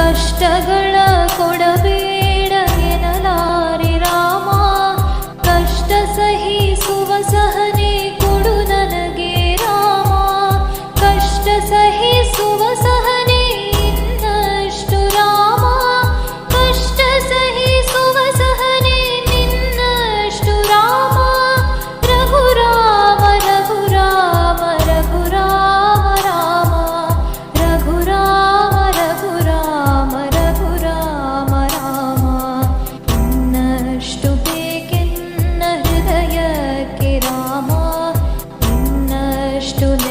ಕಷ್ಟಗಳ ಕೊಡಬೇಡ ಎನ್ನಲಾರಿ ರಾಮ. ಕಷ್ಟ ಸಹಿಸುವ ಸಹ tune.